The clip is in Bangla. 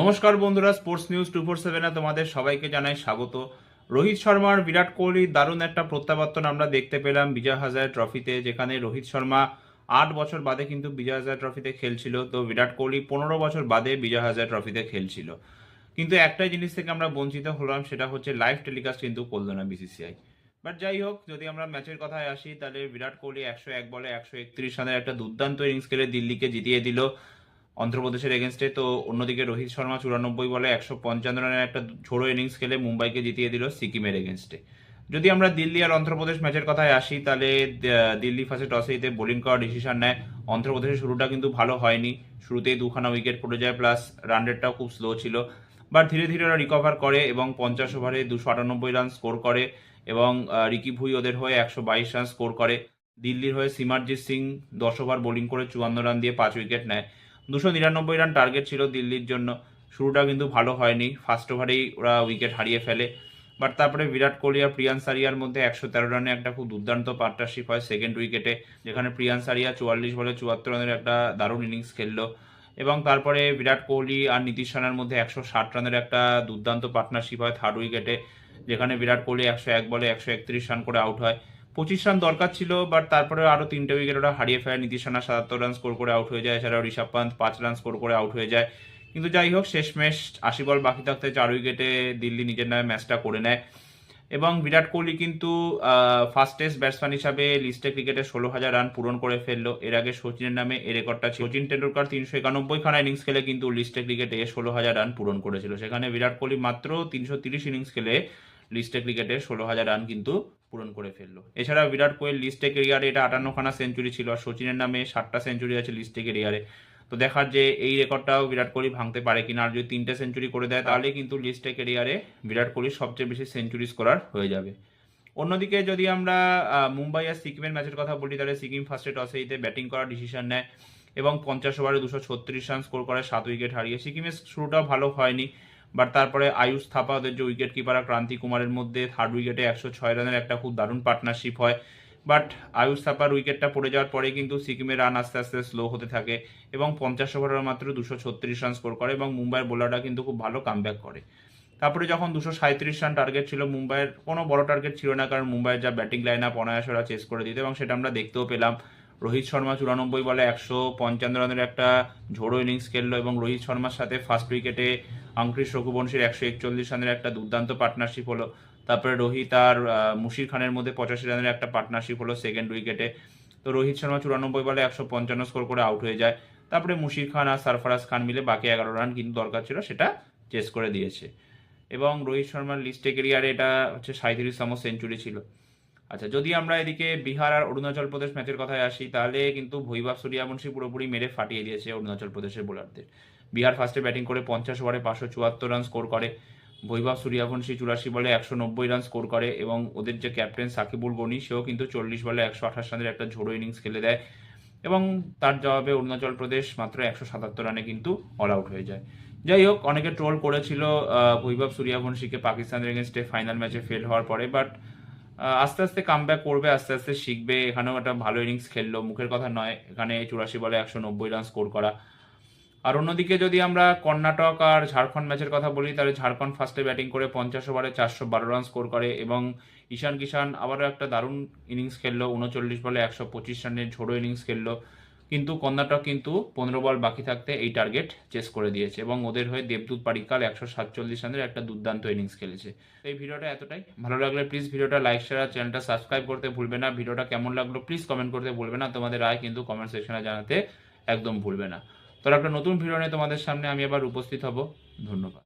নমস্কার বন্ধুরা স্পোর্টস নিউজ টু ফোর সেভেনে তোমাদের সবাইকে জানাই স্বাগত। রোহিত শর্মার বিরাট কোহলির দারুণ একটা প্রত্যাবর্তন আমরা দেখতে পেলাম বিজয় হাজার ট্রফিতে যেখানে রোহিত শর্মা আট বছর বাদে কিন্তু বিজয় হাজার ট্রফিতে খেলছিল। তো বিরাট কোহলি পনেরো বছর বাদে বিজয় হাজার ট্রফিতে খেলছিল। কিন্তু একটাই জিনিস থেকে আমরা বঞ্চিত হলাম, সেটা হচ্ছে লাইভ টেলিকাস্ট কিন্তু করল না বিসিসিআই বাট যাই হোক, যদি আমরা ম্যাচের কথায় আসি, তাহলে বিরাট কোহলি একশো এক বলে একশো একত্রিশ রানের একটা দুর্দান্ত ইনিংস খেলে দিল্লিকে জিতিয়ে দিল। অন্ধ্রপ্রদেশের এগেনস্টে তো অন্যদিকে রোহিত শর্মা চুরানব্বই বলে একশো পঞ্চান্ন রানের একটা ঝোড়ো ইনিংস খেলে মুম্বাইকে জিতিয়ে দিল সিকিমের এগেনস্টে যদি আমরা দিল্লি আর অন্ধ্রপ্রদেশ ম্যাচের কথায় আসি, তাহলে দিল্লি ফার্স্টে টসে জিতে বোলিং করার ডিসিশন নেয়। অন্ধ্রপ্রদেশের শুরুটা কিন্তু ভালো হয়নি। শুরুতেই দুখানা উইকেট পড়ে যায় প্লাস রান রেটটাও খুব স্লো ছিল। বাট ধীরে ধীরে ওরা রিকভার করে এবং পঞ্চাশ ওভারে দুশো আটানব্বই রান স্কোর করে এবং রিকি ভুই ওদের হয়ে একশো বাইশ রান স্কোর করে। দিল্লির হয়ে সিমারজিৎ সিং দশ ওভার বোলিং করে চুয়ান্ন রান দিয়ে পাঁচ উইকেট নেয়। দুশো নিরানব্বই রান টার্গেট ছিল দিল্লির জন্য। শুরুটা কিন্তু ভালো হয়নি। ফার্স্ট ওভারেই ওরা উইকেট হারিয়ে ফেলে। বাট তারপরে বিরাট কোহলি আর প্রিয়ান সারিয়ার মধ্যে একশো তেরো রানে একটা খুব দুর্দান্ত পার্টনারশিপ হয় সেকেন্ড উইকেটে যেখানে প্রিয়ান সারিয়া চুয়াল্লিশ বলে চুয়াত্তর রানের একটা দারুণ ইনিংস খেললো। এবং তারপরে বিরাট কোহলি আর নীতিশ রানার মধ্যে একশো ষাট রানের একটা দুর্দান্ত পার্টনারশিপ হয় থার্ড উইকেটে যেখানে বিরাট কোহলি একশো এক বলে একশো একত্রিশ রান করে আউট হয়। পঁচিশ রান দরকার ছিল বাট তারপরে আরও তিনটে উইকেট ওরা হারিয়ে ফেলে। নীতিশ রানা সাতাত্তর রান স্কোর করে আউট হয়ে যায়, এছাড়াও ঋষভ পান্ত পাঁচ রান স্কোর করে আউট হয়ে যায়। কিন্তু যাই হোক, শেষমেশ আশি বল বাকি থাকতে চার উইকেটে দিল্লি নিজের নামে ম্যাচটা করে নেয়। এবং বিরাট কোহলি কিন্তু ফাস্টেস্ট ব্যাটসম্যান হিসাবে লিস্টে ক্রিকেটে ষোলো হাজার রান পূরণ করে ফেলল। এর আগে সচিনের নামে এ রেকর্ডটা ছিল। সচিন টেন্ডুলকার তিনশো একানব্বই খানা ইনিংস খেলে কিন্তু লিস্টে ক্রিকেটে ষোলো হাজার রান পূরণ করেছিল। সেখানে বিরাট কোহলি মাত্র তিনশো তিরিশ ইনিংস খেলে লিস্টে ক্রিকেটে ষোলো হাজার রান কিন্তু পূরণ করে ফেলল। এছাড়া বিরাট কোহলি লিস্টে কেরিয়ারে এটা আটান্নখানা সেঞ্চুরি ছিল আর সচিনের নামে ষাটটা সেঞ্চুরি আছে লিস্টে কেরিয়ারে তো দেখার যে এই রেকর্ডটাও বিরাট কোহলি ভাঙতে পারে কিনা আর যদি তিনটে সেঞ্চুরি করে দেয়, তাহলে কিন্তু লিস্টে কেরিয়ারে বিরাট কোহলির সবচেয়ে বেশি সেঞ্চুরি স্কোরার হয়ে যাবে। অন্যদিকে যদি আমরা মুম্বাই আর সিকিমের ম্যাচের কথা বলি, তাহলে সিকিম ফার্স্টে টসে জিতে ব্যাটিং করার ডিসিশন নেয় এবং পঞ্চাশ ওভারে দুশো ছত্রিশ রান স্কোর করে, সাত উইকেট হারিয়ে। সিকিমের শুরুটাও ভালো হয়নি। বাট তারপরে আয়ুষ থাপা, ওদের যে উইকেট কিপার ক্রান্তি কুমারের মধ্যে থার্ড উইকেটে একশো ছয় রানের একটা খুব দারুণ পার্টনারশিপ হয়। বাট আয়ুষ থাপার উইকেটটা পড়ে যাওয়ার পরে কিন্তু সিকিমের রান আস্তে আস্তে স্লো হতে থাকে এবং পঞ্চাশ ওভারের মাত্র দুশো ছত্রিশ রান স্কোর করে এবং মুম্বাইয়ের বোলাররা কিন্তু খুব ভালো কামব্যাক করে। তারপরে যখন দুশো সাঁত্রিশ রান টার্গেট ছিল, মুম্বাইয়ের কোনো বড় টার্গেট ছিল না কারণ মুম্বাইয়ের যা ব্যাটিং লাইন আপ অনায়াসে ওরা চেস করে দিত এবং সেটা আমরা দেখতেও পেলাম। রোহিত শর্মা চুরানব্বই বলে একশো পঞ্চান্ন রানের একটা ঝোড়ো ইনিংস খেললো এবং রোহিত শর্মার সাথে ফার্স্ট উইকেটে অঙ্কৃশ রঘুবংশীর একশো একচল্লিশ রানের একটা দুর্দান্ত পার্টনারশিপ হলো। তারপরে রোহিত আর মুশির খানের মধ্যে পঁচাশি রানের একটা পার্টনারশিপ হলো সেকেন্ড উইকেটে তো রোহিত শর্মা চুরানব্বই বলে একশো পঞ্চান্ন স্কোর করে আউট হয়ে যায়। তারপরে মুশির খান আর সারফরাজ খান মিলে বাকি এগারো রান কিন্তু দরকার ছিল, সেটা চেস করে দিয়েছে। এবং রোহিত শর্মার লিস্টে কেরিয়ারে এটা হচ্ছে সাঁত্রিশতম সেঞ্চুরি ছিল। আচ্ছা যদি আমরা এদিকে বিহার আর অরুণাচল প্রদেশ ম্যাচের কথায় আসি, তাহলে কিন্তু ভৈবাব সূর্যবংশী পুরোপুরি মেরে ফাটিয়ে দিয়েছে অরুণাচল প্রদেশের বোলারদের। বিহার ফার্স্টে ব্যাটিং করে পঞ্চাশ ওভারে পাঁচশো চুয়াত্তর রান স্কোর করে বৈভব সূর্যবংশী চুরাশি বলে একশো নব্বই রান স্কোর করে এবং ওদের যে ক্যাপ্টেন সাকিবুল গনি, সেও কিন্তু চল্লিশ বলে একশো আঠাশ রানের একটা ঝোড়ো ইনিংস খেলে দেয় এবং তার জবাবে অরুণাচল প্রদেশ মাত্র একশো সাতাত্তর রানে কিন্তু অল আউট হয়ে যায়। যাই হোক, অনেকে ট্রোল করেছিল বৈভব সূর্যবংশীকে পাকিস্তানের এগেনস্টে ফাইনাল ম্যাচে ফেল হওয়ার পরে বাট আস্তে আস্তে কাম করবে, আস্তে আস্তে শিখবে। এখানেও একটা ভালো ইনিংস খেললো। মুখের কথা নয়, এখানে চুরাশি বলে একশো নব্বই রান স্কোর করা। আর অন্যদিকে যদি আমরা কর্ণাটক আর ঝাড়খণ্ড ম্যাচের কথা বলি, তাহলে ঝাড়খণ্ড ফার্স্টে ব্যাটিং করে পঞ্চাশ ওভারে চারশো বারো রান স্কোর করে এবং ঈশান কিষান আবারও একটা দারুণ ইনিংস খেললো। উনচল্লিশ বলে একশো পঁচিশ রানের ঝোড়ো ইনিংস খেললো। কিন্তু কর্ণাটক কিন্তু পনেরো বল বাকি থাকতে এই টার্গেট চেস করে দিয়েছে এবং ওদের হয়ে দেবদূত পারিকাল একশো সাতচল্লিশ রানের একটা দুর্দান্ত ইনিংস খেলেছে। এই ভিডিওটা এতটাই। ভালো লাগলে প্লিজ ভিডিওটা লাইক শেয়ার আর চ্যানেলটা সাবস্ক্রাইব করতে ভুলবে না। ভিডিওটা কেমন লাগল প্লিজ কমেন্ট করতে ভুলবে না। তোমাদের রায় কিন্তু কমেন্ট সেকশনে জানাতে একদম ভুলবে না। তো একটা নতুন ভিডিও নিয়ে তোমাদের সামনে আমি আবার উপস্থিত হব। ধন্যবাদ।